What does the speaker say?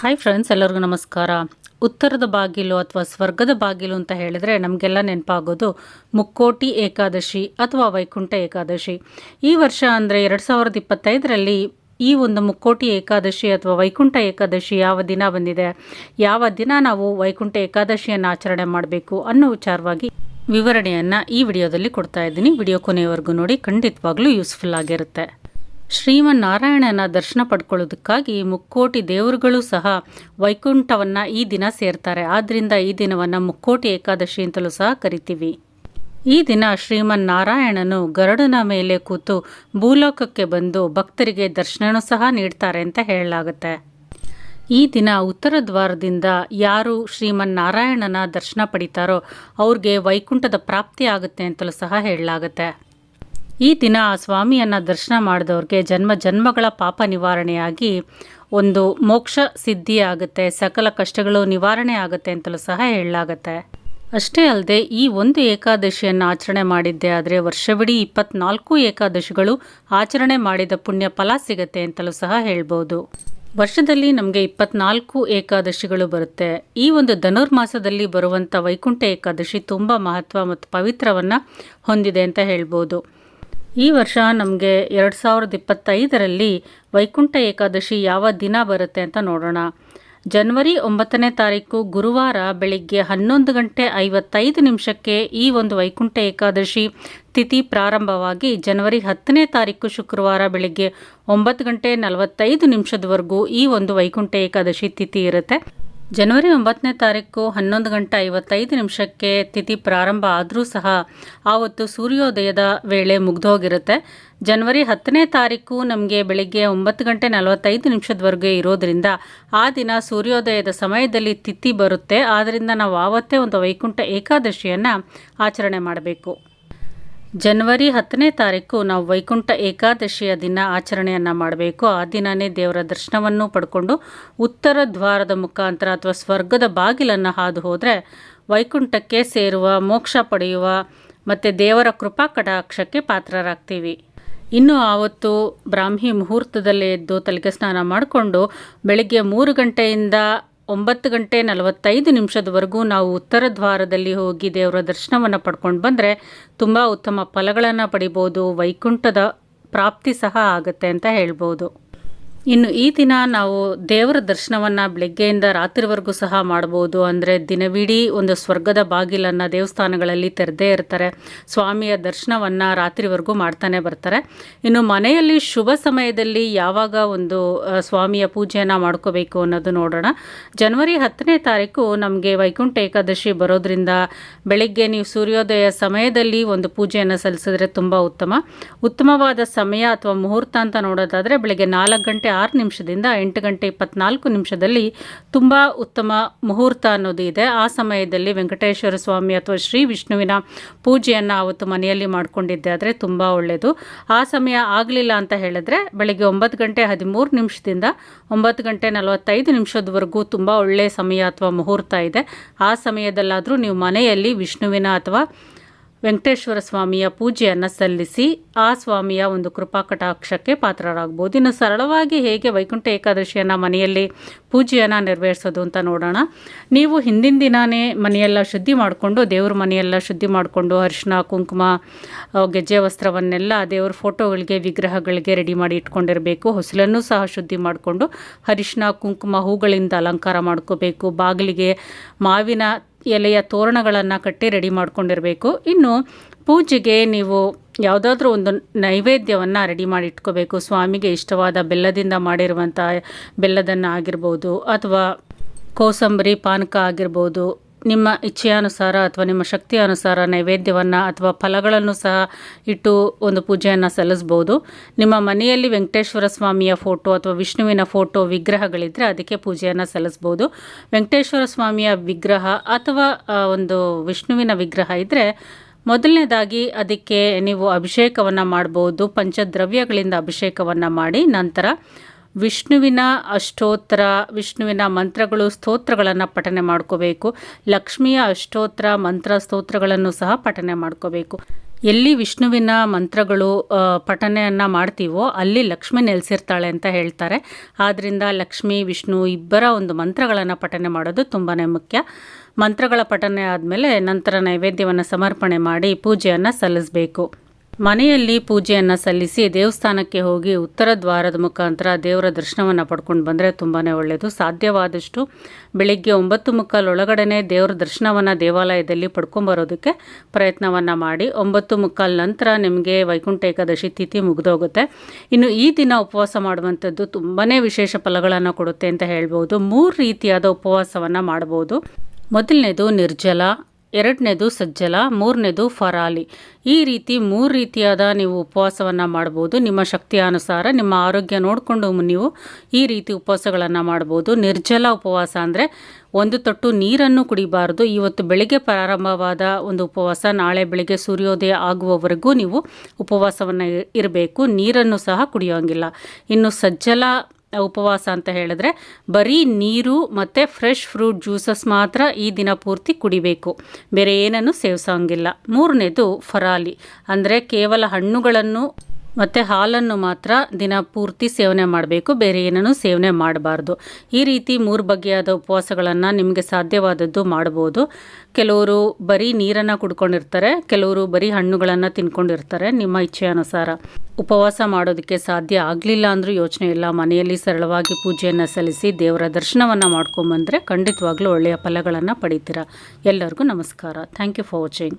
Hi friends ಎಲ್ಲರಿಗೂ ನಮಸ್ಕಾರ. ಉತ್ತರದ ಬಾಗಿಲು ಅಥವಾ ಸ್ವರ್ಗದ ಬಾಗಿಲು ಅಂತ ಹೇಳಿದರೆ ನಮಗೆಲ್ಲ ನೆನಪಾಗೋದು ಮುಕ್ಕೋಟಿ ಏಕಾದಶಿ ಅಥವಾ ವೈಕುಂಠ ಏಕಾದಶಿ. ಈ ವರ್ಷ ಅಂದರೆ ಎರಡು ಸಾವಿರದ ಇಪ್ಪತ್ತೈದರಲ್ಲಿ ಈ ಒಂದು ಮುಕ್ಕೋಟಿ ಏಕಾದಶಿ ಅಥವಾ ವೈಕುಂಠ ಏಕಾದಶಿ ಯಾವ ದಿನ ಬಂದಿದೆ, ಯಾವ ದಿನ ನಾವು ವೈಕುಂಠ ಏಕಾದಶಿಯನ್ನು ಆಚರಣೆ ಮಾಡಬೇಕು ಅನ್ನೋ ವಿಚಾರವಾಗಿ ವಿವರಣೆಯನ್ನು ಈ ವಿಡಿಯೋದಲ್ಲಿ ಕೊಡ್ತಾ ಇದ್ದೀನಿ. ವಿಡಿಯೋ ಕೊನೆಯವರೆಗೂ ನೋಡಿ, ಖಂಡಿತವಾಗ್ಲೂ ಯೂಸ್ಫುಲ್ ಆಗಿರುತ್ತೆ. ಶ್ರೀಮನ್ನಾರಾಯಣನ ದರ್ಶನ ಪಡ್ಕೊಳ್ಳೋದಕ್ಕಾಗಿ ಮುಕ್ಕೋಟಿ ದೇವರುಗಳು ಸಹ ವೈಕುಂಠವನ್ನು ಈ ದಿನ ಸೇರ್ತಾರೆ. ಆದ್ದರಿಂದ ಈ ದಿನವನ್ನು ಮುಕ್ಕೋಟಿ ಏಕಾದಶಿ ಅಂತಲೂ ಸಹ ಕರಿತೀವಿ. ಈ ದಿನ ಶ್ರೀಮನ್ನಾರಾಯಣನು ಗರುಡನ ಮೇಲೆ ಕೂತು ಭೂಲೋಕಕ್ಕೆ ಬಂದು ಭಕ್ತರಿಗೆ ದರ್ಶನನೂ ಸಹ ನೀಡ್ತಾರೆ ಅಂತ ಹೇಳಲಾಗುತ್ತೆ. ಈ ದಿನ ಉತ್ತರ ದ್ವಾರದಿಂದ ಯಾರು ಶ್ರೀಮನ್ನಾರಾಯಣನ ದರ್ಶನ ಪಡಿತಾರೋ ಅವ್ರಿಗೆ ವೈಕುಂಠದ ಪ್ರಾಪ್ತಿ ಆಗುತ್ತೆ ಅಂತಲೂ ಸಹ ಹೇಳಲಾಗುತ್ತೆ. ಈ ದಿನ ಆ ಸ್ವಾಮಿಯನ್ನು ದರ್ಶನ ಮಾಡಿದವ್ರಿಗೆ ಜನ್ಮ ಜನ್ಮಗಳ ಪಾಪ ನಿವಾರಣೆಯಾಗಿ ಒಂದು ಮೋಕ್ಷ ಸಿದ್ಧಿ ಆಗುತ್ತೆ, ಸಕಲ ಕಷ್ಟಗಳು ನಿವಾರಣೆ ಆಗುತ್ತೆ ಅಂತಲೂ ಸಹ ಹೇಳಲಾಗತ್ತೆ. ಅಷ್ಟೇ ಅಲ್ಲದೆ ಈ ಒಂದು ಏಕಾದಶಿಯನ್ನು ಆಚರಣೆ ಮಾಡಿದ್ದೆ ಆದರೆ ವರ್ಷವಿಡೀ ಇಪ್ಪತ್ನಾಲ್ಕು ಏಕಾದಶಿಗಳು ಆಚರಣೆ ಮಾಡಿದ ಪುಣ್ಯ ಫಲ ಸಿಗತ್ತೆ ಅಂತಲೂ ಸಹ ಹೇಳ್ಬೋದು. ವರ್ಷದಲ್ಲಿ ನಮಗೆ ಇಪ್ಪತ್ನಾಲ್ಕು ಏಕಾದಶಿಗಳು ಬರುತ್ತೆ. ಈ ಒಂದು ಧನುರ್ಮಾಸದಲ್ಲಿ ಬರುವಂಥ ವೈಕುಂಠ ಏಕಾದಶಿ ತುಂಬ ಮಹತ್ವ ಮತ್ತು ಪವಿತ್ರವನ್ನು ಹೊಂದಿದೆ ಅಂತ ಹೇಳ್ಬೋದು. ಈ ವರ್ಷ ನಮಗೆ ಎರಡು ಸಾವಿರದ ಇಪ್ಪತ್ತೈದರಲ್ಲಿ ವೈಕುಂಠ ಏಕಾದಶಿ ಯಾವ ದಿನ ಬರುತ್ತೆ ಅಂತ ನೋಡೋಣ. ಜನವರಿ ಒಂಬತ್ತನೇ ತಾರೀಕು ಗುರುವಾರ ಬೆಳಿಗ್ಗೆ ಹನ್ನೊಂದು ಗಂಟೆ ಐವತ್ತೈದು ನಿಮಿಷಕ್ಕೆ ಈ ಒಂದು ವೈಕುಂಠ ಏಕಾದಶಿ ತಿಥಿ ಪ್ರಾರಂಭವಾಗಿ ಜನವರಿ ಹತ್ತನೇ ತಾರೀಕು ಶುಕ್ರವಾರ ಬೆಳಿಗ್ಗೆ ಒಂಬತ್ತು ಗಂಟೆ ನಲವತ್ತೈದು ನಿಮಿಷದವರೆಗೂ ಈ ಒಂದು ವೈಕುಂಠ ಏಕಾದಶಿ ತಿಥಿ ಇರುತ್ತೆ. ಜನವರಿ ಒಂಬತ್ತನೇ ತಾರೀಕು ಹನ್ನೊಂದು ಗಂಟೆ ಐವತ್ತೈದು ನಿಮಿಷಕ್ಕೆ ತಿಥಿ ಪ್ರಾರಂಭ ಆದರೂ ಸಹ ಆವತ್ತು ಸೂರ್ಯೋದಯದ ವೇಳೆ ಮುಗ್ದೋಗಿರುತ್ತೆ. ಜನವರಿ ಹತ್ತನೇ ತಾರೀಕು ನಮಗೆ ಬೆಳಿಗ್ಗೆ ಒಂಬತ್ತು ಗಂಟೆ ನಲವತ್ತೈದು ನಿಮಿಷದವರೆಗೆ ಇರೋದರಿಂದ ಆ ದಿನ ಸೂರ್ಯೋದಯದ ಸಮಯದಲ್ಲಿ ತಿಥಿ ಬರುತ್ತೆ. ಆದ್ದರಿಂದ ನಾವು ಆವತ್ತೇ ಒಂದು ವೈಕುಂಠ ಏಕಾದಶಿಯನ್ನು ಆಚರಣೆ ಮಾಡಬೇಕು. ಜನವರಿ ಹತ್ತನೇ ತಾರೀಕು ನಾವು ವೈಕುಂಠ ಏಕಾದಶಿಯ ದಿನ ಆಚರಣೆಯನ್ನು ಮಾಡಬೇಕು. ಆ ದಿನವೇ ದೇವರ ದರ್ಶನವನ್ನು ಪಡ್ಕೊಂಡು ಉತ್ತರ ದ್ವಾರದ ಮುಖಾಂತರ ಅಥವಾ ಸ್ವರ್ಗದ ಬಾಗಿಲನ್ನು ಹಾದು ಹೋದರೆ ವೈಕುಂಠಕ್ಕೆ ಸೇರುವ, ಮೋಕ್ಷ ಪಡೆಯುವ ಮತ್ತು ದೇವರ ಕೃಪಾ ಕಟಾಕ್ಷಕ್ಕೆ ಪಾತ್ರರಾಗ್ತೀವಿ. ಇನ್ನು ಆವತ್ತು ಬ್ರಾಹ್ಮಿ ಮುಹೂರ್ತದಲ್ಲೇ ಎದ್ದು ತಲೆಗೆ ಸ್ನಾನ ಮಾಡಿಕೊಂಡು ಬೆಳಗ್ಗೆ ಮೂರು ಗಂಟೆಯಿಂದ ಒಂಬತ್ತು ಗಂಟೆ ನಲವತ್ತೈದು ನಿಮಿಷದವರೆಗೂ ನಾವು ಉತ್ತರ ದ್ವಾರದಲ್ಲಿ ಹೋಗಿ ದೇವರ ದರ್ಶನವನ್ನು ಪಡ್ಕೊಂಡು ಬಂದರೆ ತುಂಬ ಉತ್ತಮ ಫಲಗಳನ್ನು ಪಡಿಬೋದು, ವೈಕುಂಠದ ಪ್ರಾಪ್ತಿ ಸಹ ಆಗುತ್ತೆ ಅಂತ ಹೇಳ್ಬೋದು. ಇನ್ನು ಈ ದಿನ ನಾವು ದೇವರ ದರ್ಶನವನ್ನು ಬೆಳಗ್ಗೆಯಿಂದ ರಾತ್ರಿವರೆಗೂ ಸಹ ಮಾಡ್ಬೋದು ಅಂದರೆ ದಿನವಿಡೀ ಒಂದು ಸ್ವರ್ಗದ ಬಾಗಿಲನ್ನು ದೇವಸ್ಥಾನಗಳಲ್ಲಿ ತೆರೆದೇ ಇರ್ತಾರೆ. ಸ್ವಾಮಿಯ ದರ್ಶನವನ್ನು ರಾತ್ರಿವರೆಗೂ ಮಾಡ್ತಾನೆ ಬರ್ತಾರೆ. ಇನ್ನು ಮನೆಯಲ್ಲಿ ಶುಭ ಸಮಯದಲ್ಲಿ ಯಾವಾಗ ಒಂದು ಸ್ವಾಮಿಯ ಪೂಜೆಯನ್ನು ಮಾಡ್ಕೋಬೇಕು ಅನ್ನೋದು ನೋಡೋಣ. ಜನವರಿ ಹತ್ತನೇ ತಾರೀಕು ನಮಗೆ ವೈಕುಂಠ ಏಕಾದಶಿ ಬರೋದ್ರಿಂದ ಬೆಳಿಗ್ಗೆ ನೀವು ಸೂರ್ಯೋದಯ ಸಮಯದಲ್ಲಿ ಒಂದು ಪೂಜೆಯನ್ನು ಸಲ್ಲಿಸಿದ್ರೆ ತುಂಬ ಉತ್ತಮ. ಉತ್ತಮವಾದ ಸಮಯ ಅಥವಾ ಮುಹೂರ್ತ ಅಂತ ನೋಡೋದಾದರೆ ಬೆಳಗ್ಗೆ ನಾಲ್ಕು ಗಂಟೆ ಆರು ನಿಮಿಷದಿಂದ ಎಂಟು ಗಂಟೆ ಇಪ್ಪತ್ನಾಲ್ಕು ನಿಮಿಷದಲ್ಲಿ ತುಂಬ ಉತ್ತಮ ಮುಹೂರ್ತ ಅನ್ನೋದು ಇದೆ. ಆ ಸಮಯದಲ್ಲಿ ವೆಂಕಟೇಶ್ವರ ಸ್ವಾಮಿ ಅಥವಾ ಶ್ರೀ ವಿಷ್ಣುವಿನ ಪೂಜೆಯನ್ನು ಆವತ್ತು ಮನೆಯಲ್ಲಿ ಮಾಡಿಕೊಂಡಿದ್ದೆ ಆದರೆ ತುಂಬ ಒಳ್ಳೆಯದು ಆ ಸಮಯ ಆಗಲಿಲ್ಲ ಅಂತ ಹೇಳಿದ್ರೆ ಬೆಳಗ್ಗೆ ಒಂಬತ್ತು ಗಂಟೆ ಹದಿಮೂರು ನಿಮಿಷದಿಂದ ಒಂಬತ್ತು ಗಂಟೆ ನಲವತ್ತೈದು ನಿಮಿಷದವರೆಗೂ ತುಂಬ ಒಳ್ಳೆಯ ಸಮಯ ಅಥವಾ ಮುಹೂರ್ತ ಇದೆ. ಆ ಸಮಯದಲ್ಲಾದರೂ ನೀವು ಮನೆಯಲ್ಲಿ ವಿಷ್ಣುವಿನ ಅಥವಾ ವೆಂಕಟೇಶ್ವರ ಸ್ವಾಮಿಯ ಪೂಜೆಯನ್ನು ಸಲ್ಲಿಸಿ ಆ ಸ್ವಾಮಿಯ ಒಂದು ಕೃಪಾ ಕಟಾಕ್ಷಕ್ಕೆ ಪಾತ್ರರಾಗ್ಬೋದು. ಇನ್ನು ಸರಳವಾಗಿ ಹೇಗೆ ವೈಕುಂಠ ಏಕಾದಶಿಯನ್ನು ಮನೆಯಲ್ಲಿ ಪೂಜೆಯನ್ನು ನೆರವೇರಿಸೋದು ಅಂತ ನೋಡೋಣ. ನೀವು ಹಿಂದಿನ ದಿನವೇ ಮನೆಯೆಲ್ಲ ಶುದ್ಧಿ ಮಾಡಿಕೊಂಡು, ದೇವ್ರ ಮನೆಯೆಲ್ಲ ಶುದ್ಧಿ ಮಾಡಿಕೊಂಡು ಅರಿಶಿನ ಕುಂಕುಮ ಗೆಜ್ಜೆ ವಸ್ತ್ರವನ್ನೆಲ್ಲ ದೇವ್ರ ಫೋಟೋಗಳಿಗೆ, ವಿಗ್ರಹಗಳಿಗೆ ರೆಡಿ ಮಾಡಿ ಇಟ್ಕೊಂಡಿರಬೇಕು. ಹೊಸಲನ್ನು ಸಹ ಶುದ್ಧಿ ಮಾಡಿಕೊಂಡು ಅರಿಶಿನ ಕುಂಕುಮ ಹೂಗಳಿಂದ ಅಲಂಕಾರ ಮಾಡ್ಕೋಬೇಕು. ಬಾಗಿಲಿಗೆ ಮಾವಿನ ಎಲೆಯ ತೋರಣಗಳನ್ನು ಕಟ್ಟಿ ರೆಡಿ ಮಾಡ್ಕೊಂಡಿರಬೇಕು. ಇನ್ನು ಪೂಜೆಗೆ ನೀವು ಯಾವುದಾದ್ರೂ ಒಂದು ನೈವೇದ್ಯವನ್ನು ರೆಡಿ ಮಾಡಿ ಇಟ್ಕೋಬೇಕು. ಸ್ವಾಮಿಗೆ ಇಷ್ಟವಾದ ಬೆಲ್ಲದಿಂದ ಮಾಡಿರುವಂಥ ಬೆಲ್ಲದನ್ನು ಆಗಿರ್ಬೋದು ಅಥವಾ ಕೋಸಂಬರಿ, ಪಾನಕ ಆಗಿರ್ಬೋದು ನಿಮ್ಮ ಇಚ್ಛೆಯಾನುಸಾರ ಅಥವಾ ನಿಮ್ಮ ಶಕ್ತಿ ಅನುಸಾರ ನೈವೇದ್ಯವನ್ನು ಅಥವಾ ಫಲಗಳನ್ನು ಸಹ ಇಟ್ಟು ಒಂದು ಪೂಜೆಯನ್ನು ಸಲ್ಲಿಸ್ಬೋದು. ನಿಮ್ಮ ಮನೆಯಲ್ಲಿ ವೆಂಕಟೇಶ್ವರ ಸ್ವಾಮಿಯ ಫೋಟೋ ಅಥವಾ ವಿಷ್ಣುವಿನ ಫೋಟೋ ವಿಗ್ರಹಗಳಿದ್ದರೆ ಅದಕ್ಕೆ ಪೂಜೆಯನ್ನು ಸಲ್ಲಿಸ್ಬೋದು. ವೆಂಕಟೇಶ್ವರ ಸ್ವಾಮಿಯ ವಿಗ್ರಹ ಅಥವಾ ಒಂದು ವಿಷ್ಣುವಿನ ವಿಗ್ರಹ ಇದ್ದರೆ ಮೊದಲನೇದಾಗಿ ಅದಕ್ಕೆ ನೀವು ಅಭಿಷೇಕವನ್ನು ಮಾಡ್ಬೋದು, ಪಂಚದ್ರವ್ಯಗಳಿಂದ ಅಭಿಷೇಕವನ್ನು ಮಾಡಿ, ನಂತರ ವಿಷ್ಣುವಿನ ಅಷ್ಟೋತ್ತರ ವಿಷ್ಣುವಿನ ಮಂತ್ರಗಳು, ಸ್ತೋತ್ರಗಳನ್ನು ಪಠನೆ ಮಾಡ್ಕೋಬೇಕು. ಲಕ್ಷ್ಮಿಯ ಅಷ್ಟೋತ್ತರ ಮಂತ್ರ, ಸ್ತೋತ್ರಗಳನ್ನು ಸಹ ಪಠನೆ ಮಾಡ್ಕೋಬೇಕು. ಎಲ್ಲಿ ವಿಷ್ಣುವಿನ ಮಂತ್ರಗಳು ಪಠನೆಯನ್ನು ಮಾಡ್ತೀವೋ ಅಲ್ಲಿ ಲಕ್ಷ್ಮಿ ನೆಲೆಸಿರ್ತಾಳೆ ಅಂತ ಹೇಳ್ತಾರೆ. ಆದ್ದರಿಂದ ಲಕ್ಷ್ಮಿ, ವಿಷ್ಣು ಇಬ್ಬರ ಒಂದು ಮಂತ್ರಗಳನ್ನು ಪಠನೆ ಮಾಡೋದು ತುಂಬಾ ಮುಖ್ಯ. ಮಂತ್ರಗಳ ಪಠನೆ ಆದಮೇಲೆ ನಂತರ ನೈವೇದ್ಯವನ್ನು ಸಮರ್ಪಣೆ ಮಾಡಿ ಪೂಜೆಯನ್ನು ಸಲ್ಲಿಸಬೇಕು. ಮನೆಯಲ್ಲಿ ಪೂಜೆಯನ್ನು ಸಲ್ಲಿಸಿ ದೇವಸ್ಥಾನಕ್ಕೆ ಹೋಗಿ ಉತ್ತರ ದ್ವಾರದ ಮುಖಾಂತರ ದೇವರ ದರ್ಶನವನ್ನು ಪಡ್ಕೊಂಡು ಬಂದರೆ ತುಂಬಾ ಒಳ್ಳೆಯದು ಸಾಧ್ಯವಾದಷ್ಟು ಬೆಳಿಗ್ಗೆ ಒಂಬತ್ತು ಮುಕ್ಕಾಲೊಳಗಡೆ ದೇವರ ದರ್ಶನವನ್ನು ದೇವಾಲಯದಲ್ಲಿ ಪಡ್ಕೊಂಬರೋದಕ್ಕೆ ಪ್ರಯತ್ನವನ್ನು ಮಾಡಿ, ಒಂಬತ್ತು ಮುಕ್ಕಾಲ್ ನಂತರ ನಿಮಗೆ ವೈಕುಂಠ ಏಕಾದಶಿ ತಿಥಿ ಮುಗಿದೋಗುತ್ತೆ. ಇನ್ನು ಈ ದಿನ ಉಪವಾಸ ಮಾಡುವಂಥದ್ದು ತುಂಬಾ ವಿಶೇಷ ಫಲಗಳನ್ನು ಕೊಡುತ್ತೆ ಅಂತ ಹೇಳ್ಬೋದು. ಮೂರು ರೀತಿಯಾದ ಉಪವಾಸವನ್ನು ಮಾಡ್ಬೋದು. ಮೊದಲನೇದು ನಿರ್ಜಲ ಎರಡನೇದು ಸಜ್ಜಲ, ಮೂರನೇದು ಫರಾಲಿ. ಈ ರೀತಿ ಮೂರು ರೀತಿಯಾದ ನೀವು ಉಪವಾಸವನ್ನು ಮಾಡ್ಬೋದು. ನಿಮ್ಮ ಶಕ್ತಿಯ ಅನುಸಾರ ನಿಮ್ಮ ಆರೋಗ್ಯ ನೋಡಿಕೊಂಡು ನೀವು ಈ ರೀತಿ ಉಪವಾಸಗಳನ್ನು ಮಾಡ್ಬೋದು. ನಿರ್ಜಲ ಉಪವಾಸ ಅಂದರೆ ಒಂದು ತೊಟ್ಟು ನೀರನ್ನು ಕುಡಿಬಾರ್ದು. ಇವತ್ತು ಬೆಳಿಗ್ಗೆ ಪ್ರಾರಂಭವಾದ ಒಂದು ಉಪವಾಸ, ನಾಳೆ ಬೆಳಿಗ್ಗೆ ಸೂರ್ಯೋದಯ ಆಗುವವರೆಗೂ ನೀವು ಉಪವಾಸವನ್ನು ಇರಬೇಕು. ನೀರನ್ನು ಸಹ ಕುಡಿಯೋಂಗಿಲ್ಲ. ಇನ್ನು ಸಜ್ಜಲ ಉಪವಾಸ ಅಂತ ಹೇಳಿದ್ರೆ ಬರೀ ನೀರು ಮತ್ತು ಫ್ರೆಶ್ ಫ್ರೂಟ್ ಜ್ಯೂಸಸ್ ಮಾತ್ರ ಈ ದಿನ ಪೂರ್ತಿ ಕುಡಿಬೇಕು. ಬೇರೆ ಏನನ್ನು ಸೇವಿಸೋಂಗಿಲ್ಲ. ಮೂರನೇದು ಫರಾಲಿ. ಅಂದರೆ ಕೇವಲ ಹಣ್ಣುಗಳನ್ನು ಮತ್ತು ಹಾಲನ್ನು ಮಾತ್ರ ದಿನ ಪೂರ್ತಿ ಸೇವನೆ ಮಾಡಬೇಕು, ಬೇರೆ ಏನನ್ನು ಸೇವನೆ ಮಾಡಬಾರ್ದು. ಈ ರೀತಿ ಮೂರು ಬಗೆಯಾದ ಉಪವಾಸಗಳನ್ನು ನಿಮಗೆ ಸಾಧ್ಯವಾದದ್ದು ಮಾಡ್ಬೋದು. ಕೆಲವರು ಬರೀ ನೀರನ್ನು ಕುಡ್ಕೊಂಡಿರ್ತಾರೆ, ಕೆಲವರು ಬರೀ ಹಣ್ಣುಗಳನ್ನು ತಿನ್ಕೊಂಡಿರ್ತಾರೆ, ನಿಮ್ಮ ಇಚ್ಛೆ ಅನುಸಾರ. ಉಪವಾಸ ಮಾಡೋದಕ್ಕೆ ಸಾಧ್ಯ ಆಗಲಿಲ್ಲ ಅಂದರೂ ಯೋಚನೆ ಇಲ್ಲ. ಮನೆಯಲ್ಲಿ ಸರಳವಾಗಿ ಪೂಜೆಯನ್ನು ಸಲ್ಲಿಸಿ ದೇವರ ದರ್ಶನವನ್ನು ಮಾಡ್ಕೊಂಡ್ಬಂದರೆ ಖಂಡಿತವಾಗ್ಲೂ ಒಳ್ಳೆಯ ಫಲಗಳನ್ನು ಪಡಿತೀರಾ? ಎಲ್ಲರಿಗೂ ನಮಸ್ಕಾರ. Thank you for watching